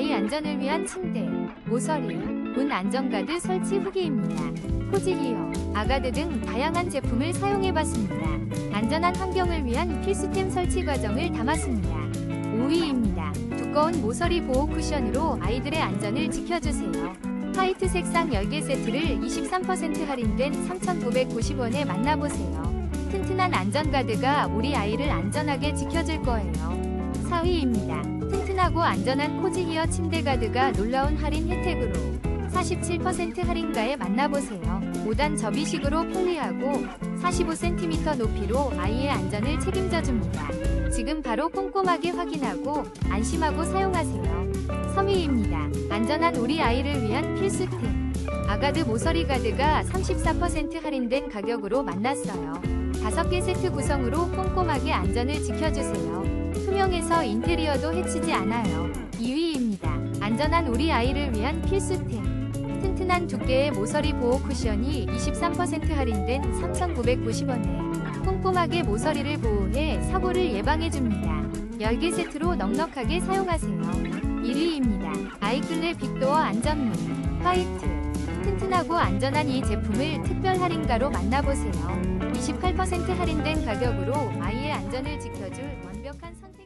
아이 안전을 위한 침대, 모서리, 문 안전가드 설치 후기입니다. 포지히어, 아가드 등 다양한 제품을 사용해봤습니다. 안전한 환경을 위한 필수템 설치 과정을 담았습니다. 5위입니다. 두꺼운 모서리 보호 쿠션으로 아이들의 안전을 지켜주세요. 화이트 색상 10개 세트를 23% 할인된 3,990원에 만나보세요. 튼튼한 안전가드가 우리 아이를 안전하게 지켜줄 거예요. 4위입니다. 튼튼하고 안전한 코지히어 침대 가드가 놀라운 할인 혜택으로 47% 할인가에 만나보세요. 5단 접이식으로 편리하고 45cm 높이로 아이의 안전을 책임져줍니다. 지금 바로 꼼꼼하게 확인하고 안심하고 사용하세요. 3위입니다. 안전한 우리 아이를 위한 필수템. 아가드 모서리 가드가 34% 할인된 가격으로 만났어요. 5개 세트 구성으로 꼼꼼하게 안전을 지켜주세요. 투명해서 인테리어도 해치지 않아요. 2위입니다. 안전한 우리 아이를 위한 필수템. 튼튼한 두께의 모서리 보호 쿠션이 23% 할인된 3,990원에 꼼꼼하게 모서리를 보호해 사고를 예방해줍니다. 10개 세트로 넉넉하게 사용하세요. 1위입니다. 아이클레 빅도어 안전문 화이트 튼튼하고 안전한 이 제품을 특별 할인가로 만나보세요. 28% 할인된 가격으로 아이의 안전을 지켜줄 완벽한 선